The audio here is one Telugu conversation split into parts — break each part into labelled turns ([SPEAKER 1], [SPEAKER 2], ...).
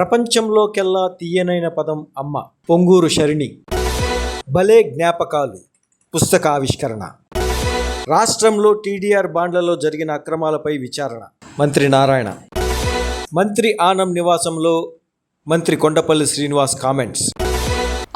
[SPEAKER 1] ప్రపంచంలోకెల్లా తీయనైన పదం అమ్మ. పొంగూరు శరిణి. భలే జ్ఞాపకాలు. పుస్తక ఆవిష్కరణ రాష్ట్రంలో టీడీఆర్ బాండ్లలో జరిగిన అక్రమాలపై విచారణ. మంత్రి నారాయణ. మంత్రి ఆనం నివాసంలో మంత్రి కొండపల్లి శ్రీనివాస్ కామెంట్స్.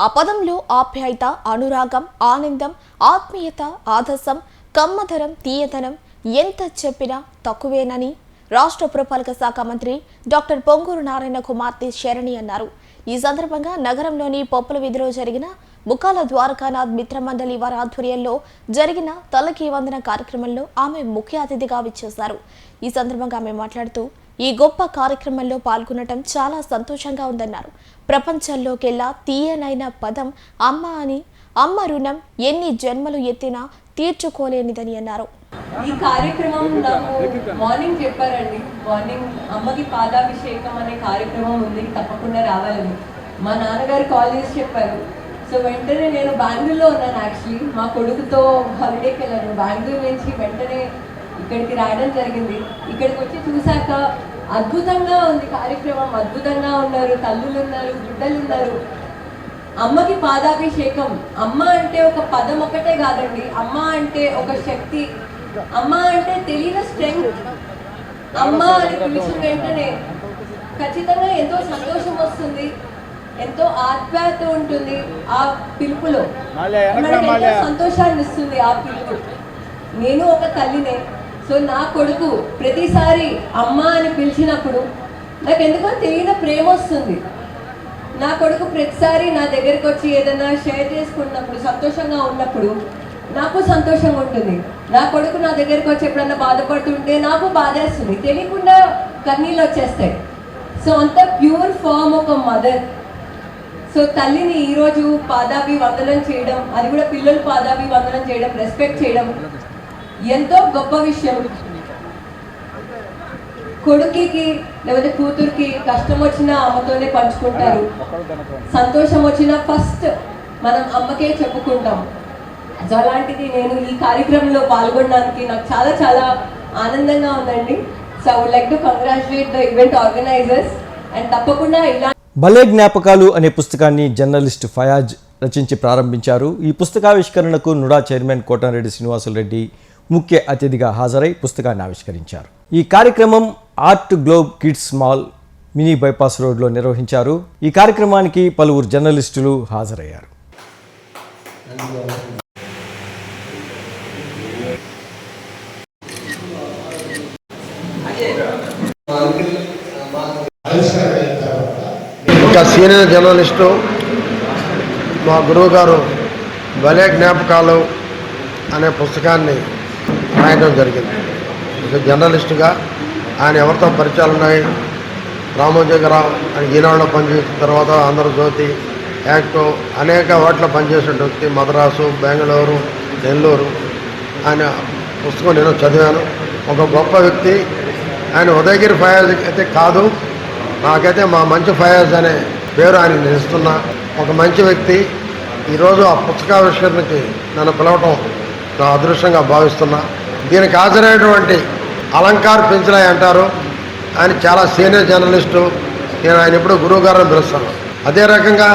[SPEAKER 2] ఆ పదంలో ఆప్యాయత అనురాగం ఆనందం ఆత్మీయత ఆదర్శం కమ్మధరం తీయతనం ఎంత చెప్పినా తక్కువేనని రాష్ట్ర పురపాలక శాఖ మంత్రి డాక్టర్ పొంగూరు నారాయణ కుమార్తె శరణి అన్నారు. ఈ సందర్భంగా నగరంలోని పొప్పుల వీధిలో జరిగిన ముఖాల ద్వారకానాథ్ మిత్రమండలి వారి ఆధ్వర్యంలో జరిగిన తలకి వందన కార్యక్రమంలో ఆమె ముఖ్య అతిథిగా విచ్చేశారు. ఈ సందర్భంగా ఆమె మాట్లాడుతూ ఈ గొప్ప కార్యక్రమంలో పాల్గొనటం చాలా సంతోషంగా ఉందన్నారు. ప్రపంచంలోకెల్లా తీయనైన పదం అమ్మ అని అమ్మ రుణం ఎన్ని జన్మలు ఎత్తినా తీర్చుకోలేనిదని అన్నారు.
[SPEAKER 3] ఈ కార్యక్రమం నాకు మార్నింగ్ చెప్పారండి. మార్నింగ్ అమ్మకి పాదాభిషేకం అనే కార్యక్రమం ఉంది. తప్పకుండా రావాలని. మా నాన్నగారు కాల్ చేసి చెప్పారు. సో వెంటనే నేను బెంగళూరులో ఉన్నాను యాక్చువల్లీ. మా కొడుకుతో హాలిడేకి వెళ్ళాను. బెంగళూరు నుంచి వెంటనే ఇక్కడికి రావడం జరిగింది. ఇక్కడికి వచ్చి చూశాక అద్భుతంగా ఉంది కార్యక్రమం. అద్భుతంగా ఉన్నారు. తల్లులు ఉన్నారు బిడ్డలు ఉన్నారు. అమ్మకి పాదాభిషేకం. అమ్మ అంటే ఒక పదం ఒకటే కాదండి. అమ్మ అంటే ఒక శక్తి. అమ్మ అంటే తెలియని స్ట్రెంగ్త్ అమ్మ అని పిలిచిన వెంటనే ఖచ్చితంగా ఎంతో సంతోషం వస్తుంది. ఎంతో ఆత్మీయత ఉంటుంది ఆ పిలుపులో. మనకి సంతోషాన్ని ఇస్తుంది ఆ పిలుపు. నేను ఒక తల్లినే. సో నా కొడుకు ప్రతిసారి అమ్మ అని పిలిచినప్పుడు నాకు ఎందుకో తెలియని ప్రేమ వస్తుంది. నా కొడుకు ప్రతిసారి నా దగ్గరికి వచ్చి ఏదైనా షేర్ చేసుకున్నప్పుడు సంతోషంగా ఉన్నప్పుడు నాకు సంతోషంగా ఉంటుంది. నా కొడుకు నా దగ్గరికి వచ్చి ఎప్పుడన్నా బాధపడుతుంటే నాకు బాధేస్తుంది. తెలియకుండా కన్నీళ్ళు వచ్చేస్తాయి. సో అంత ప్యూర్ ఫామ్ ఒక మదర్ సో తల్లిని ఈరోజు పాదాభి వందనం చేయడం అది కూడా పిల్లలు పాదాభి వందనం చేయడం రెస్పెక్ట్ చేయడం ఎంతో గొప్ప విషయం. కొడుకుకి లేకపోతే కూతురికి కష్టం వచ్చినా అమ్మతోనే పంచుకుంటారు. సంతోషం వచ్చినా ఫస్ట్ మనం అమ్మకే చెప్పుకుంటాం. సో అలాంటిది నేను ఈ కార్యక్రమంలో పాల్గొనడానికి నాకు చాలా చాలా ఆనందంగా ఉందండి. So I would like to congratulate the event organizers and తప్పకుండా ఇలా
[SPEAKER 1] భలే జ్ఞాపకాలు అనే పుస్తకాన్ని జర్నలిస్ట్ ఫయాజ్ రచించి ప్రారంభించారు. ఈ పుస్తకావిష్కరణకు నుడా చైర్మన్ కోటంరెడ్డి శ్రీనివాసులు రెడ్డి ముఖ్య అతిథిగా హాజరై పుస్తకాన్ని ఆవిష్కరించారు. ఈ కార్యక్రమం art globe kids mall mini bypass రోడ్లో నిర్వహించారు. ఈ కార్యక్రమానికి పలువురు జర్నలిస్టులు హాజరయ్యారు.
[SPEAKER 4] ఇంకా సీనియర్ జర్నలిస్టు మా గురువు గారు భలే జ్ఞాపకాలు అనే పుస్తకాన్ని రాయడం జరిగింది. ఒక జర్నలిస్టుగా ఆయన ఎవరితో పరిచయాలు ఉన్నాయి? రామోజీరావు ఆయన ఈనాడులో పనిచేసిన తర్వాత ఆంధ్రజ్యోతి యాక్టు అనేక వాటిలో పనిచేసిన వ్యక్తి మద్రాసు బెంగళూరు నెల్లూరు. ఆయన పుస్తకం నేను చదివాను. ఒక గొప్ప వ్యక్తి. ఆయన ఉదయగిరి ఫయాజ్ అయితే కాదు నాకైతే మా మంచి ఫయాజ్ అనే పేరు ఆయన నిలుస్తున్నా ఒక మంచి వ్యక్తి. ఈరోజు ఆ పుస్తకావిష్కరణకి నన్ను పిలవటం నా అదృష్టంగా భావిస్తున్నా. దీనికి హాజరైనటువంటి అలంకార్ పెంచలాయ్ అంటారు ఆయన చాలా సీనియర్ జర్నలిస్టు. నేను ఆయన ఎప్పుడూ గురువు గారిని పిలుస్తాను అదే రకంగా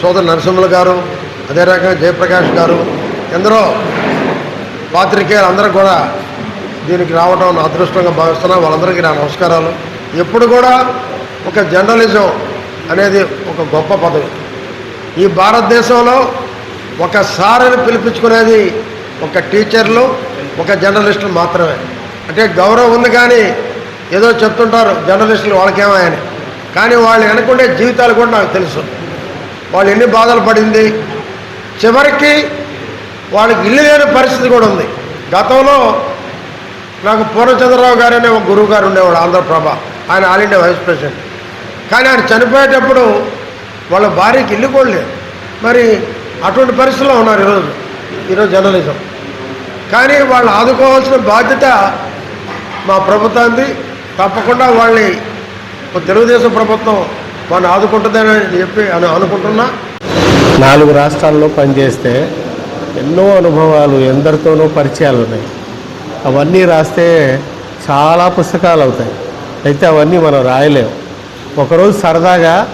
[SPEAKER 4] సోదరు నరసింహులు గారు అదే రకంగా జయప్రకాష్ గారు ఎందరో పాత్రికేయులు అందరూ కూడా దీనికి రావడం అదృష్టంగా భావిస్తున్నా వాళ్ళందరికీ నా నమస్కారాలు. ఎప్పుడు కూడా ఒక జర్నలిజం అనేది ఒక గొప్ప పదవి. ఈ భారతదేశంలో ఒక సారని పిలిపించుకునేది ఒక టీచర్లు ఒక జర్నలిస్టులు మాత్రమే. అంటే గౌరవం ఉంది కానీ ఏదో చెప్తుంటారు జర్నలిస్టులు వాళ్ళకేమని కానీ వాళ్ళు వెనకుండే జీవితాలు కూడా నాకు తెలుసు. వాళ్ళు ఎన్ని బాధలు పడింది. చివరికి వాళ్ళకి ఇల్లు లేని పరిస్థితి కూడా ఉంది. గతంలో నాకు పూర్ణచంద్రరావు గారు అనే ఒక గురువు గారు ఉండేవాడు ఆంధ్రప్రభ. ఆయన ఆల్ ఇండియా వైస్ ప్రెసిడెంట్. కానీ ఆయన చనిపోయేటప్పుడు వాళ్ళ భార్యకి ఇల్లు కూడా లేదు. మరి అటువంటి పరిస్థితుల్లో ఉన్నారు ఈరోజు. ఈరోజు జర్నలిజం. కానీ వాళ్ళు ఆదుకోవాల్సిన బాధ్యత మా ప్రభుత్వాన్ని తప్పకుండా వాళ్ళని తెలుగుదేశం ప్రభుత్వం వాళ్ళని ఆదుకుంటుందని చెప్పి అని అనుకుంటున్నా.
[SPEAKER 5] నాలుగు రాష్ట్రాల్లో పనిచేస్తే ఎన్నో అనుభవాలు ఎందరితోనో పరిచయాలు ఉన్నాయి. అవన్నీ రాస్తే చాలా పుస్తకాలు అవుతాయి. అయితే అవన్నీ మనం రాయలేము. ఒకరోజు సరదాగా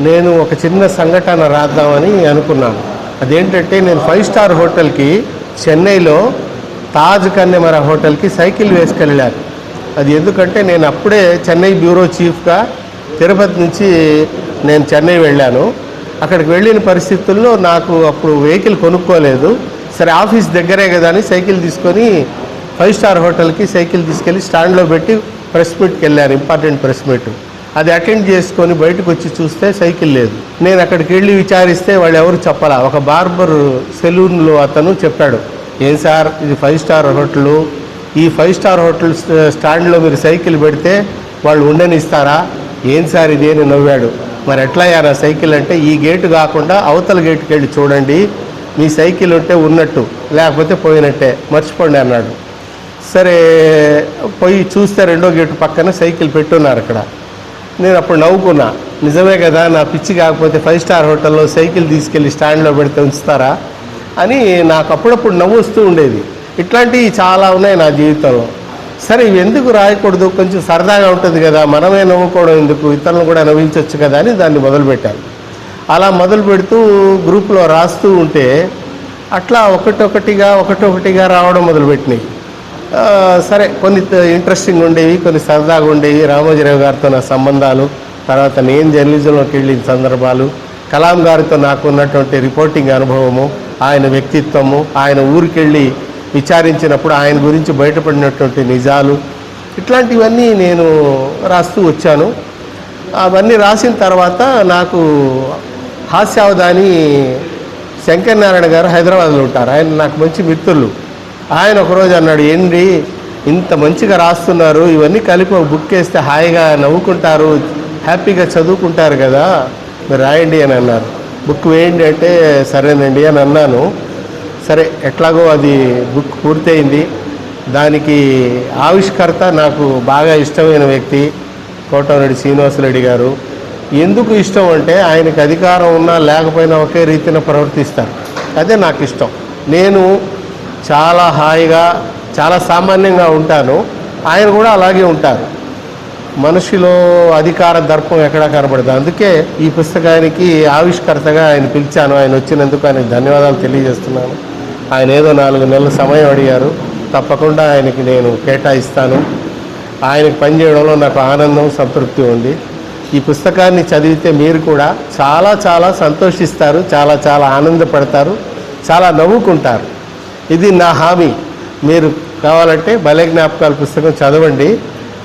[SPEAKER 5] నేను ఒక చిన్న సంఘటన రాద్దామని అనుకున్నాను. అదేంటంటే నేను ఫైవ్ స్టార్ హోటల్కి చెన్నైలో తాజ్ కన్నెమర హోటల్కి సైకిల్ వేసుకెళ్ళారు. అది ఎందుకంటే నేను అప్పుడే చెన్నై బ్యూరో చీఫ్గా తిరుపతి నుంచి నేను చెన్నై వెళ్ళాను. అక్కడికి వెళ్ళిన పరిస్థితుల్లో నాకు అప్పుడు వెహికల్ కొనుక్కోలేదు. సరే ఆఫీస్ దగ్గరే కదా అని సైకిల్ తీసుకొని ఫైవ్ స్టార్ హోటల్కి సైకిల్ తీసుకెళ్ళి స్టాండ్లో పెట్టి ప్రెస్ మీట్కి వెళ్ళాను. Important press meet. అది అటెండ్ చేసుకొని బయటకు వచ్చి చూస్తే సైకిల్ లేదు. నేను అక్కడికి వెళ్ళి విచారిస్తే వాళ్ళు ఎవరు చెప్పాలా? ఒక బార్బర్ సెలూన్లో అతను చెప్పాడు. ఏం సార్? ఇది ఫైవ్ స్టార్ హోటల్. ఈ ఫైవ్ స్టార్ హోటల్ స్టాండ్లో మీరు సైకిల్ పెడితే వాళ్ళు ఉండనిస్తారా? ఏం సార్ ఇది అని నవ్వాడు. మరి ఎట్లా నా సైకిల్ అంటే ఈ గేటు కాకుండా అవతల గేటుకి వెళ్ళి చూడండి. మీ సైకిల్ ఉంటే ఉన్నట్టు లేకపోతే పోయినట్టే. మర్చిపోండి అన్నాడు. సరే పోయి చూస్తే రెండో గేటు పక్కన సైకిల్ పెట్టున్నారు అక్కడ. నేను అప్పుడు నవ్వుకున్నా. నిజమే కదా నా పిచ్చి కాకపోతే ఫైవ్ స్టార్ హోటల్లో సైకిల్ తీసుకెళ్ళి స్టాండ్లో పెడితే ఉంచుతారా? అని నాకు అప్పుడప్పుడు నవ్వు వస్తూ ఉండేది. ఇట్లాంటివి చాలా ఉన్నాయి నా జీవితంలో. సరే ఇవి ఎందుకు రాయకూడదు? కొంచెం సరదాగా ఉంటుంది కదా మనమే నవ్వుకోవడం ఎందుకు? ఇతరులను కూడా నవ్వించవచ్చు కదా అని దాన్ని మొదలుపెట్టాను. అలా మొదలు పెడుతూ గ్రూప్లో రాస్తూ ఉంటే అట్లా ఒకటొకటిగా ఒకటొకటిగా రావడం మొదలుపెట్టినాయి. సరే కొన్ని ఇంట్రెస్టింగ్ ఉండేవి కొన్ని సరదాగా ఉండేవి. రామోజీరావు గారితో నా సంబంధాలు తర్వాత నేను జర్నలిజంలోకి వెళ్ళిన సందర్భాలు కలాం గారితో నాకు ఉన్నటువంటి రిపోర్టింగ్ అనుభవము ఆయన వ్యక్తిత్వము ఆయన ఊరికెళ్ళి విచారించినప్పుడు ఆయన గురించి బయటపడినటువంటి నిజాలు ఇట్లాంటివన్నీ నేను రాస్తూ వచ్చాను. అవన్నీ రాసిన తర్వాత నాకు హాస్యావధాని శంకర్ నారాయణ గారు హైదరాబాద్లో ఉంటారు. ఆయన నాకు మంచి మిత్రులు. ఆయన ఒకరోజు అన్నాడు ఏంటి ఇంత మంచిగా రాస్తున్నారు ఇవన్నీ కలిపి ఒక బుక్ వేస్తే హాయిగా నవ్వుకుంటారు హ్యాపీగా చదువుకుంటారు కదా మీరు రాయండి అని అన్నారు. బుక్ వేయండి అంటే సరేనండి అని అన్నాను. సరే ఎట్లాగో అది బుక్ పూర్తయింది. దానికి ఆవిష్కర్త నాకు బాగా ఇష్టమైన వ్యక్తి కోటమిరెడ్డి శ్రీనివాసరెడ్డి గారు. ఎందుకు ఇష్టం అంటే ఆయనకి అధికారం ఉన్నా లేకపోయినా ఒకే రీతిన ప్రవర్తిస్తారు. అదే నాకు ఇష్టం. నేను చాలా హాయిగా చాలా సామాన్యంగా ఉంటాను. ఆయన కూడా అలాగే ఉంటారు. మనిషిలో అధికార దర్పం ఎక్కడా కనబడదు. అందుకే ఈ పుస్తకానికి ఆవిష్కర్తగా ఆయన పిలిచాను. ఆయన వచ్చినందుకు ఆయనకు ధన్యవాదాలు తెలియజేస్తున్నాను. ఆయన ఏదో నాలుగు నెలల సమయం అడిగారు. తప్పకుండా ఆయనకి నేను కేటాయిస్తాను. ఆయనకు పనిచేయడంలో నాకు ఆనందం సంతృప్తి ఉంది. ఈ పుస్తకాన్ని చదివితే మీరు కూడా చాలా చాలా సంతోషిస్తారు. చాలా చాలా ఆనందపడతారు. చాలా నవ్వుకుంటారు. ఇది నా హామీ. మీరు కావాలంటే బలే జ్ఞాపకాల పుస్తకం చదవండి.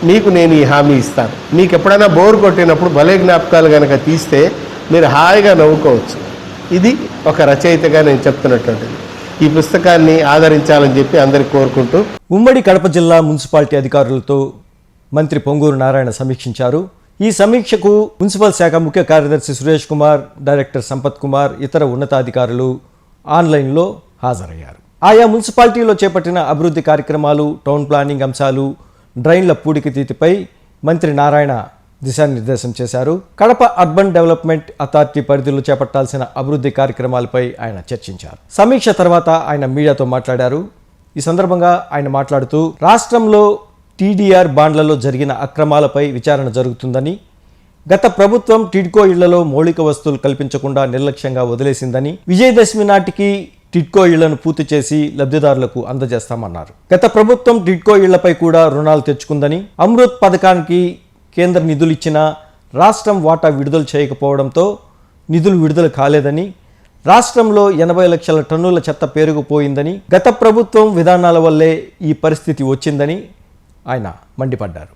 [SPEAKER 5] మీకు నేను ఈ హామీ ఇస్తాను. మీకు ఎప్పుడైనా బోర్ కొట్టినప్పుడు భలే జ్ఞాపకాలు కనుక తీస్తే మీరు హాయిగా నవ్వుకోవచ్చు. ఇది ఒక రచయితగా నేను చెప్తున్నటువంటిది. ఈ పుస్తకాన్ని ఆదరించాలని చెప్పి అందరికి కోరుకుంటూ
[SPEAKER 1] ఉమ్మడి కడప జిల్లా మున్సిపాలిటీ అధికారులతో మంత్రి పొంగూరు నారాయణ సమీక్షించారు. ఈ సమీక్షకు మున్సిపల్ శాఖ ముఖ్య కార్యదర్శి సురేష్ కుమార్ డైరెక్టర్ సంపత్ కుమార్ ఇతర ఉన్నతాధికారులు ఆన్లైన్లో హాజరయ్యారు. ఆయా మున్సిపాలిటీలో చేపట్టిన అభివృద్ధి కార్యక్రమాలు టౌన్ ప్లానింగ్ అంశాలు డ్రైన్ల పూడికతీతిపై మంత్రి నారాయణ దిశానిర్దేశం చేశారు. కడప అర్బన్ డెవలప్మెంట్ అథారిటీ పరిధిలో చేపట్టాల్సిన అభివృద్ధి కార్యక్రమాలపై ఆయన చర్చించారు. సమీక్ష తర్వాత ఆయన మీడియాతో మాట్లాడారు. ఈ సందర్భంగా ఆయన మాట్లాడుతూ రాష్ట్రంలో టీడీఆర్ బాండ్లలో జరిగిన అక్రమాలపై విచారణ జరుగుతుందని గత ప్రభుత్వం టిడ్కో ఇళ్ళలో మౌలిక వస్తువులు కల్పించకుండా నిర్లక్ష్యంగా వదిలేసిందని విజయదశమి నాటికి టిడ్కో ఇళ్ళను పూర్తి చేసి లబ్ధిదారులకు అందజేస్తామన్నారు. గత ప్రభుత్వం టిడ్కో ఇళ్ళపై కూడా రుణాలు తెచ్చుకుందని అమృత్ పథకానికి కేంద్ర నిధులు ఇచ్చినా రాష్ట్రం వాటా విడుదల చేయకపోవడంతో నిధులు విడుదల కాలేదని రాష్ట్రంలో ఎనభై లక్షల టన్నుల చెత్త పేరుకుపోయిందని గత ప్రభుత్వం విధానాల వల్లే ఈ పరిస్థితి వచ్చిందని ఆయన మండిపడ్డారు.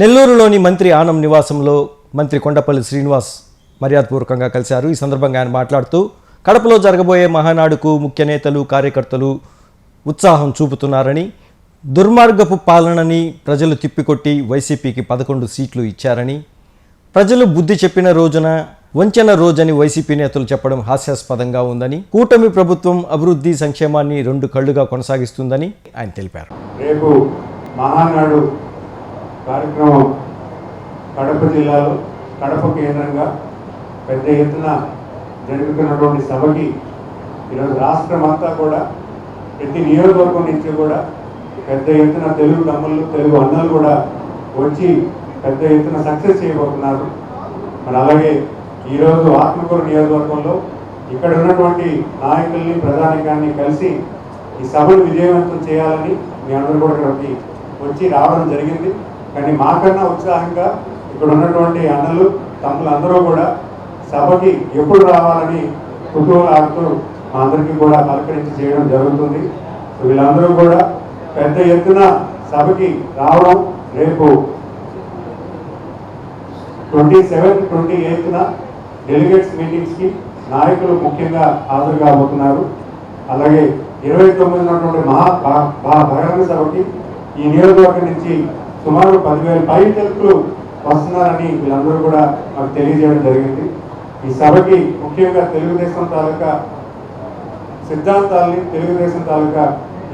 [SPEAKER 1] నెల్లూరులోని మంత్రి ఆనం నివాసంలో మంత్రి కొండపల్లి శ్రీనివాస్ మర్యాదపూర్వకంగా కలిశారు. ఈ సందర్భంగా ఆయన మాట్లాడుతూ కడపలో జరగబోయే మహానాడుకు ముఖ్య నేతలు కార్యకర్తలు ఉత్సాహం చూపుతున్నారని దుర్మార్గపు పాలనని ప్రజలు తిప్పికొట్టి వైసీపీకి పదకొండు సీట్లు ఇచ్చారని ప్రజలు బుద్ధి చెప్పిన రోజున వంచన రోజని వైసీపీ నేతలు చెప్పడం హాస్యాస్పదంగా ఉందని కూటమి ప్రభుత్వం అభివృద్ధి సంక్షేమాన్ని రెండు కళ్ళుగా కొనసాగిస్తుందని ఆయన తెలిపారు.
[SPEAKER 6] రేపు మహానాడు కార్యక్రమం కడప జిల్లాలో కడప కేంద్రంగా పెద్ద ఎత్తున జరుగుతున్నటువంటి సభకి ఈరోజు రాష్ట్రం అంతా కూడా ప్రతి నియోజకవర్గం నుంచి కూడా పెద్ద ఎత్తున తెలుగు తమ్ముళ్ళు తెలుగు అన్నలు కూడా వచ్చి పెద్ద ఎత్తున సక్సెస్ చేయబోతున్నారు. మరి అలాగే ఈరోజు ఆత్మకూరు నియోజకవర్గంలో ఇక్కడ ఉన్నటువంటి నాయకుల్ని ప్రధానికాన్ని కలిసి ఈ సభను విజయవంతం చేయాలని మీ అందరూ కూడా ఇక్కడికి వచ్చి రావడం జరిగింది. కానీ మాకన్నా ఉత్సాహంగా ఇక్కడ ఉన్నటువంటి అన్నలు తమ్ములందరూ కూడా సభకి ఎప్పుడు రావాలని కుతూహలాడుతూ మా అందరికీ కూడా పలకరించి చేయడం జరుగుతుంది. వీళ్ళందరూ కూడా పెద్ద ఎత్తున సభకి రావడం రేపు ట్వంటీ సెవెంత్ ట్వంటీ ఎయిత్న డెలిగేట్స్ మీటింగ్స్కి నాయకులు ముఖ్యంగా హాజరు కాబోతున్నారు. అలాగే ఇరవై తొమ్మిది ఉన్నటువంటి మహా భా- భా- సభకి ఈ నియోజకవర్గం నుంచి సుమారు పదివేల పై తెలుపులు వస్తున్నారని వీళ్ళందరూ కూడా మాకు తెలియజేయడం జరిగింది. ఈ సభకి ముఖ్యంగా తెలుగుదేశం తాలూకా సిద్ధాంతాలని తెలుగుదేశం తాలూకా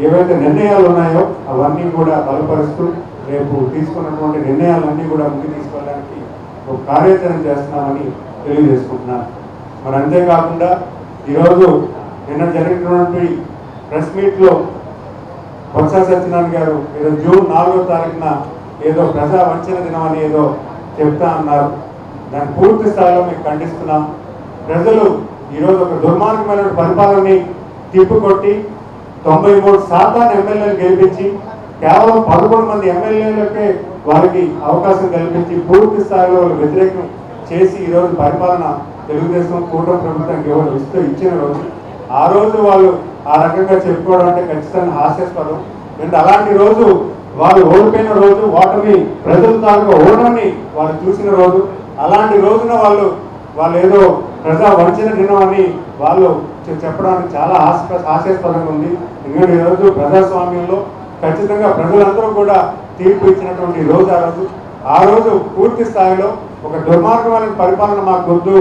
[SPEAKER 6] ఏవైతే నిర్ణయాలు ఉన్నాయో అవన్నీ కూడా బలపరుస్తూ రేపు తీసుకున్నటువంటి నిర్ణయాలన్నీ కూడా ముందుకు తీసుకోవడానికి ఒక కార్యాచరణ చేస్తున్నామని తెలియజేసుకుంటున్నాను. మరి అంతేకాకుండా ఈరోజు నిన్న జరిగినటువంటి ప్రెస్ మీట్లో బొత్స సత్యనారాయణ గారు ఈరోజు జూన్ నాలుగో తారీఖున ఏదో ప్రజా వంచన దినం అని ఏదో చెప్తా అన్నారు. దాన్ని పూర్తి స్థాయిలో మేము ఖండిస్తున్నాం. ప్రజలు ఈరోజు ఒక దుర్మార్గమైన పరిపాలనని తిప్పుకొట్టి తొంభై మూడు శాతాన్ని ఎమ్మెల్యేలు గెలిపించి కేవలం పదకొండు మంది ఎమ్మెల్యేలకే వారికి అవకాశం కల్పించి పూర్తి స్థాయిలో వాళ్ళు వ్యతిరేకం చేసి ఈరోజు పరిపాలన తెలుగుదేశం కూటమి ప్రభుత్వానికి ఎవరు ఇస్తూ ఇచ్చిన రోజు. ఆ రోజు వాళ్ళు ఆ రకంగా చెప్పుకోవడం అంటే ఖచ్చితంగా హాస్యాస్పదం. ఎందుకంటే అలాంటి రోజు వాళ్ళు ఓడిపోయిన రోజు ఓటమి ప్రజల తాలూకా ఓటమిని వాళ్ళు చూసిన రోజు అలాంటి రోజున వాళ్ళు వాళ్ళు ఏదో ప్రజా వంచిన దినం అని వాళ్ళు చెప్పడానికి చాలా హాస్య హాస్యాస్పదంగా ఉంది. ఎందుకంటే ఈరోజు ప్రజాస్వామ్యంలో ఖచ్చితంగా ప్రజలందరూ కూడా తీర్పు ఇచ్చినటువంటి రోజు ఆ రోజు. ఆ రోజు పూర్తి స్థాయిలో ఒక దుర్మార్గమైన పరిపాలన మాకు వద్దు.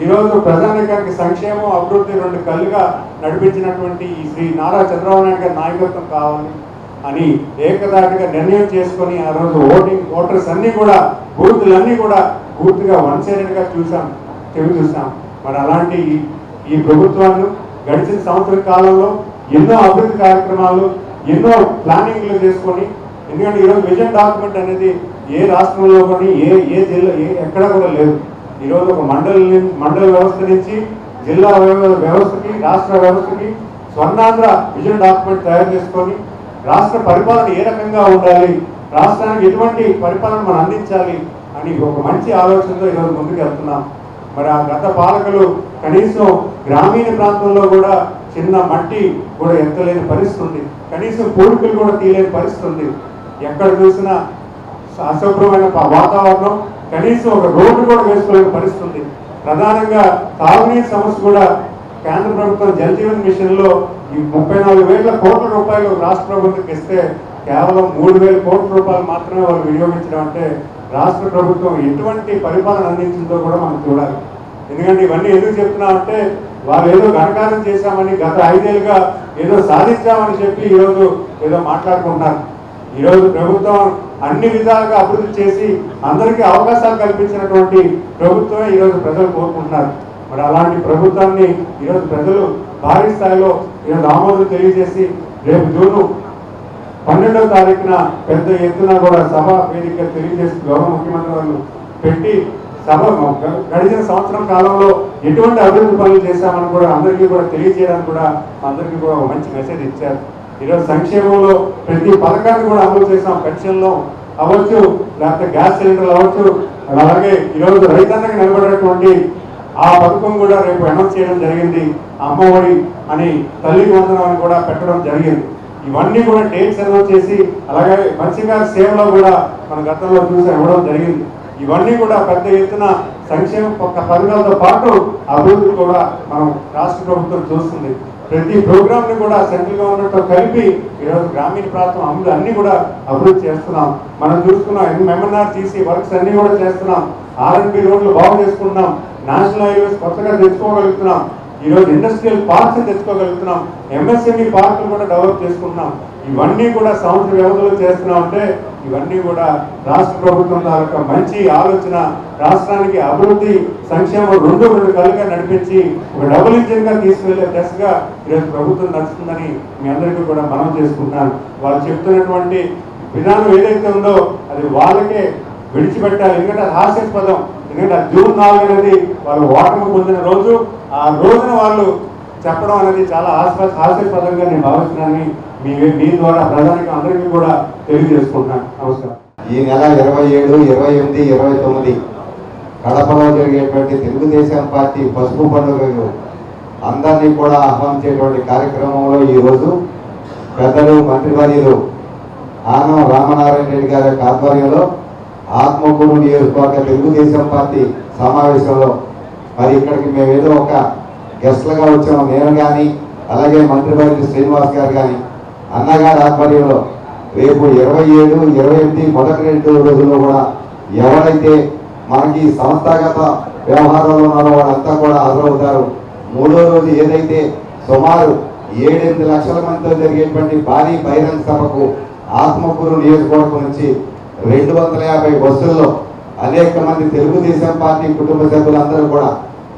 [SPEAKER 6] ఈ రోజు ప్రజానికానికి సంక్షేమం అభివృద్ధి రెండు కళ్ళుగా నడిపించినటువంటి ఈ శ్రీ నారా చంద్రబాబు నాయుడు గారి నాయకత్వం కావాలి. అని ఏకదాటిగా నిర్ణయం చేసుకొని ఆ రోజు ఓటింగ్ ఓటర్స్ అన్నీ కూడా బూతులన్నీ కూడా పూర్తిగా వన్ సైడెడ్గా చూసాం చెవి చూసాం. మరి అలాంటి ఈ- ప్రభుత్వాలు గడిచిన సంవత్సర కాలంలో ఎన్నో అభివృద్ధి కార్యక్రమాలు ఎన్నో ప్లానింగ్లు చేసుకొని ఎందుకంటే ఈరోజు విజన్ డాక్యుమెంట్ అనేది ఏ రాష్ట్రంలో కానీ ఏ ఏ జిల్లా ఏ ఎక్కడ కూడా లేదు. ఈరోజు ఒక మండల ని- మండల వ్యవస్థ నుంచి జిల్లా వ్యవస్థకి రాష్ట్ర వ్యవస్థకి స్వర్ణాంధ్ర విజన్ డాక్యుమెంట్ తయారు చేసుకొని రాష్ట్ర పరిపాలన ఏ రకంగా ఉండాలి? రాష్ట్రానికి ఎటువంటి పరిపాలన మనం అందించాలి? అని ఒక మంచి ఆలోచనతో ఈరోజు ముందుకు వెళ్తున్నాం. మరి ఆ గత పాలకులు కనీసం గ్రామీణ ప్రాంతంలో కూడా చిన్న మట్టి కూడా ఎత్తలేని పరిస్థితి ఉంది. కనీసం కోరికలు కూడా తీయలేని పరిస్థితి ఉంది. ఎక్కడ చూసినా అశుభ్రమైన వాతావరణం కనీసం ఒక రోడ్డు కూడా వేసుకోలేని పరిస్థితి ఉంది. ప్రధానంగా తాగునీటి సమస్య కూడా కేంద్ర ప్రభుత్వం జలజీవన్ మిషన్లో మిషన్లో ఈ ముప్పై నాలుగు వేల కోట్ల రూపాయలు రాష్ట్ర ప్రభుత్వం ఇస్తే కేవలం మూడు వేల కోట్ల రూపాయలు మాత్రమే వాళ్ళు వినియోగించడం అంటే రాష్ట్ర ప్రభుత్వం ఎటువంటి పరిపాలన అందించిందో కూడా మనం చూడాలి. ఎందుకంటే ఇవన్నీ ఎందుకు చెప్తున్నా అంటే వాళ్ళు ఏదో ఘనకారం చేశామని గత ఐదేళ్ళుగా ఏదో సాధించామని చెప్పి ఈరోజు ఏదో మాట్లాడుకుంటున్నారు. ఈరోజు ప్రభుత్వం అన్ని విధాలుగా అభివృద్ధి చేసి అందరికీ అవకాశాలు కల్పించినటువంటి ప్రభుత్వమే ఈరోజు ప్రజలు కోరుకుంటున్నారు. మరి అలాంటి ప్రభుత్వాన్ని ఈరోజు ప్రజలు భారీ స్థాయిలో ఈరోజు ఆమోదం తెలియజేసి రేపు జూను పన్నెండవ తారీఖున పెద్ద ఎత్తున కూడా సభ వేదిక తెలియజేసి గౌరవ ముఖ్యమంత్రి వాళ్ళు పెట్టి సభ గడిచిన సంవత్సరం కాలంలో ఎటువంటి అభివృద్ధి పనులు చేశామని కూడా అందరికీ కూడా తెలియజేయడానికి కూడా అందరికీ కూడా ఒక మంచి మెసేజ్ ఇచ్చారు. ఈరోజు సంక్షేమంలో ప్రతి పథకాన్ని కూడా అమలు చేసాం పెన్షన్లో అవ్వచ్చు లేకపోతే గ్యాస్ సిలిండర్లు అవ్వచ్చు అలాగే ఈరోజు రైతాంగంగా నిలబడేటువంటి ఆ పథకం కూడా రేపు అనౌన్స్ చేయడం జరిగింది. అమ్మఒడి అని తల్లి వందనాన్ని అని కూడా పెట్టడం జరిగింది. ఇవన్నీ కూడా డేట్స్ అనౌన్స్ చేసి అలాగే మత్స్యకార సేవలో కూడా మన గతంలో చూసి ఇవ్వడం జరిగింది. ఇవన్నీ కూడా పెద్ద ఎత్తున సంక్షేమ పక్క పథకాలతో పాటు అభివృద్ధి కూడా మనం రాష్ట్ర ప్రభుత్వం చూస్తుంది. ప్రతి ప్రోగ్రామ్ని కూడా సెంట్రల్ గవర్నమెంట్తో కలిపి ఈరోజు గ్రామీణ ప్రాంతం అమలు అన్ని కూడా అభివృద్ధి చేస్తున్నాం. మనం చూసుకున్నాం ఎంఎన్ఆర్ తీసి వర్క్స్ అన్ని కూడా చేస్తున్నాం. ఆర్ఎన్బి రోడ్లు బాగు చేసుకుంటున్నాం. నేషనల్ హైవేస్ కొత్తగా తెచ్చుకోగలుగుతున్నాం. ఈరోజు ఇండస్ట్రియల్ పార్క్స్ తెచ్చుకోగలుగుతున్నాం. ఎంఎస్ఎంఈ పార్కులు కూడా డెవలప్ చేసుకుంటున్నాం. ఇవన్నీ కూడా సంవత్సర వ్యవధిలో చేస్తున్నాం అంటే ఇవన్నీ కూడా రాష్ట్ర ప్రభుత్వం యొక్క మంచి ఆలోచన రాష్ట్రానికి అభివృద్ధి సంక్షేమం రెండు రెండు కలుగా నడిపించి ఒక డబుల్ ఇంజిన్గా తీసుకెళ్ళే దశగా ఈరోజు ప్రభుత్వం నడుస్తుందని మీ అందరికీ కూడా మనం చేసుకుంటున్నాను వాళ్ళు చెప్తున్నటువంటి విధానం ఏదైతే ఉందో అది వాళ్ళకే విడిచిపెట్టాలి. ఎందుకంటే హాస్యాస్పదం. ఎందుకంటే జూన్ నాలుగు అనేది వాళ్ళు ఓటమి పొందిన రోజు. ఆ రోజున వాళ్ళు చెప్పడం అనేది చాలా హాస్య హాస్యాస్పదంగా నేను భావిస్తున్నానని మీ మీ ద్వారా ప్రధానికి అందరికీ కూడా తెలియజేసుకుంటున్నాను. నమస్కారం
[SPEAKER 7] ఈ నెల ఇరవై ఏడు ఇరవై ఎనిమిది ఇరవై తొమ్మిది కడపలో జరిగేటువంటి తెలుగుదేశం పార్టీ పసుపు పండుగ అందరినీ కూడా ఆహ్వానించేటువంటి కార్యక్రమంలో ఈరోజు పెద్దలు మంత్రివర్యులు ఆనం రామనారాయణ రెడ్డి గారి ఆధ్వర్యంలో ఆత్మకూరు నియోజకవర్గ తెలుగుదేశం పార్టీ సమావేశంలో మరి ఇక్కడికి మేము ఏదో ఒక గెస్ట్లుగా వచ్చాము నేను కానీ అలాగే మంత్రివర్యులు శ్రీనివాస్ గారు కానీ అన్నగారి ఆధ్వర్యంలో రేపు ఇరవై ఏడు ఇరవై ఎనిమిది మొదటి రెండు రోజుల్లో కూడా ఎవరైతే మనకి సంస్థాగత వ్యవహారంలో ఉన్నారో వాళ్ళంతా కూడా హాజరవుతారు. మూడో రోజు ఏదైతే సుమారు ఏడెనిమిది లక్షల మందితో జరిగేటువంటి భారీ బహిరంగ సభకు ఆత్మకూరు నియోజకవర్గం నుంచి రెండు వందల యాభై బస్సుల్లో అనేక మంది తెలుగుదేశం పార్టీ కుటుంబ సభ్యులందరూ కూడా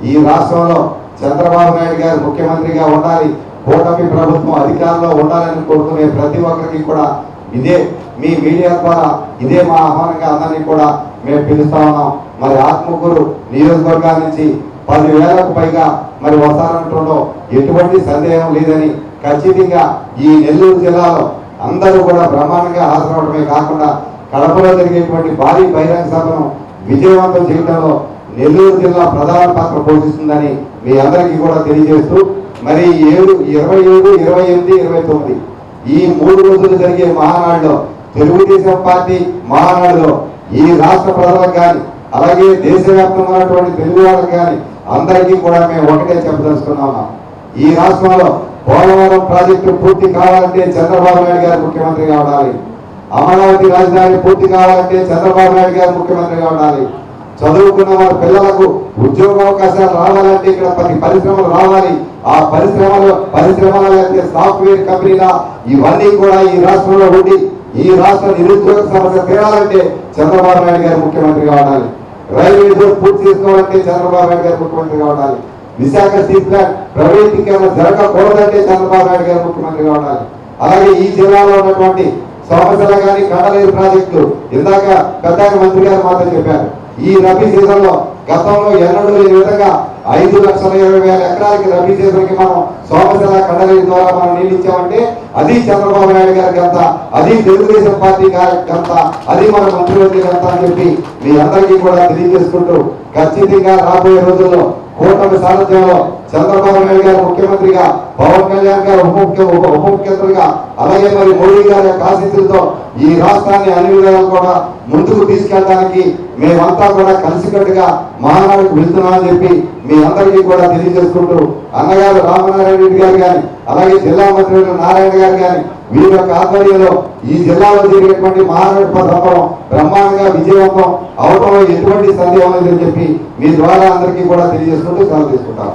[SPEAKER 7] ఈ రాష్ట్రంలో చంద్రబాబు నాయుడు గారు ముఖ్యమంత్రిగా ఉండాలి కూటమి ప్రభుత్వం అధికారంలో ఉండాలని కోరుకునే ప్రతి ఒక్కరికి కూడా ఇదే మీ మీడియా ద్వారా ఇదే మా ఆహ్వానంగా అందరినీ కూడా మేము పిలుస్తా ఉన్నాం. మరి ఆత్మకూరు నియోజకవర్గాల నుంచి పదివేలకు పైగా మరి వస్తారంటుండో ఎటువంటి సందేహం లేదని ఖచ్చితంగా ఈ నెల్లూరు జిల్లాలో అందరూ కూడా బ్రహ్మాండంగా హాజరవడమే కాకుండా కడపలో జరిగేటువంటి భారీ బహిరంగ సభను విజయవంతం చేయడంలో నెల్లూరు జిల్లా ప్రధాన పాత్ర పోషిస్తుందని మీ అందరికీ కూడా తెలియజేస్తూ మరి ఏడు ఇరవై ఏడు ఇరవై ఎనిమిది ఇరవై తొమ్మిది ఈ మూడు రోజులు జరిగే మహానాడులో తెలుగుదేశం పార్టీ మహానాడులో ఈ రాష్ట్ర ప్రజలకు కానీ అలాగే దేశవ్యాప్తంగా ఉన్నటువంటి తెలుగు వాళ్ళకి కానీ అందరికీ కూడా మేము ఒకటే చెప్పదలుచుకున్నాము ఈ రాష్ట్రంలో పోలవరం ప్రాజెక్టు పూర్తి కావాలంటే చంద్రబాబు నాయుడు గారు ముఖ్యమంత్రిగా ఉండాలి. అమరావతి రాజధాని పూర్తి కావాలంటే చంద్రబాబు నాయుడు గారు ముఖ్యమంత్రిగా ఉండాలి. చదువుకున్న వారి పిల్లలకు ఉద్యోగ అవకాశాలు రావాలంటే ఇక్కడ పది పరిశ్రమలు రావాలి. ఆ పరిశ్రమలు పరిశ్రమల లేకపోతే సాఫ్ట్వేర్ కంపెనీల ఇవన్నీ కూడా ఈ రాష్ట్రంలో ఉండి ఈ రాష్ట్ర నిరుద్యోగ సమస్య తీరాలంటే చంద్రబాబు నాయుడు గారు ముఖ్యమంత్రిగా ఉండాలి. రైల్వే జోన్ పూర్తి చేసుకోవాలంటే చంద్రబాబు నాయుడు గారు ముఖ్యమంత్రిగా ఉండాలి. విశాఖ స్టీల్ ప్లాంట్ ప్రైవేటీకరణ జరగకూడదంటే చంద్రబాబు నాయుడు గారు ముఖ్యమంత్రిగా ఉండాలి. అలాగే ఈ జిల్లాలో ఉన్నటువంటి సమస్యలు కానీ కడలేరు ప్రాజెక్టు ఇందాక పెద్ద మంత్రి గారు మాత్రం చెప్పారు. ఈ రబీ సీజన్లో గతంలో ఎన్నడూ లేని విధంగా ఐదు లక్షల ఇరవై వేల ఎకరాలకి రబీ సీజన్కి మనం సోమశిల కండలి ద్వారా మనం నీళ్ళు అది చంద్రబాబు నాయుడు గారి గంత అది తెలుగుదేశం పార్టీ గారి గంత అది మన ముఖ్యమంత్రి ఎంత అని చెప్పి మీ అందరికీ కూడా తెలియజేసుకుంటూ ఖచ్చితంగా రాబోయే రోజుల్లో కూటమి సారథ్యంలో చంద్రబాబు నాయుడు గారు ముఖ్యమంత్రిగా పవన్ కళ్యాణ్ గారు ఉప ఉప ఉప ముఖ్యమంత్రిగా అలాగే మరి మోడీ గారి యొక్క ఆశీస్సులతో ఈ రాష్ట్రాన్ని అన్ని విధాలు కూడా ముందుకు తీసుకెళ్ళడానికి మేమంతా కూడా కలిసికట్టుగా మహానాడుకు వెళ్తున్నామని చెప్పి మీ అందరికీ కూడా తెలియజేసుకుంటూ అన్నగారు రామనారాయణ రెడ్డి గారు కానీ అలాగే జిల్లా మంత్రి నారాయణ గారు కానీ వీరి యొక్క ఆధ్వర్యంలో ఈ జిల్లాలో జరిగేటువంటి మహానాడు సంభవం బ్రహ్మాండంగా విజయవంతం అవటంలో ఎటువంటి సందేహం లేదని చెప్పి మీ ద్వారా అందరికీ కూడా తెలియజేసుకుంటూ సెలవు తీసుకుంటాం.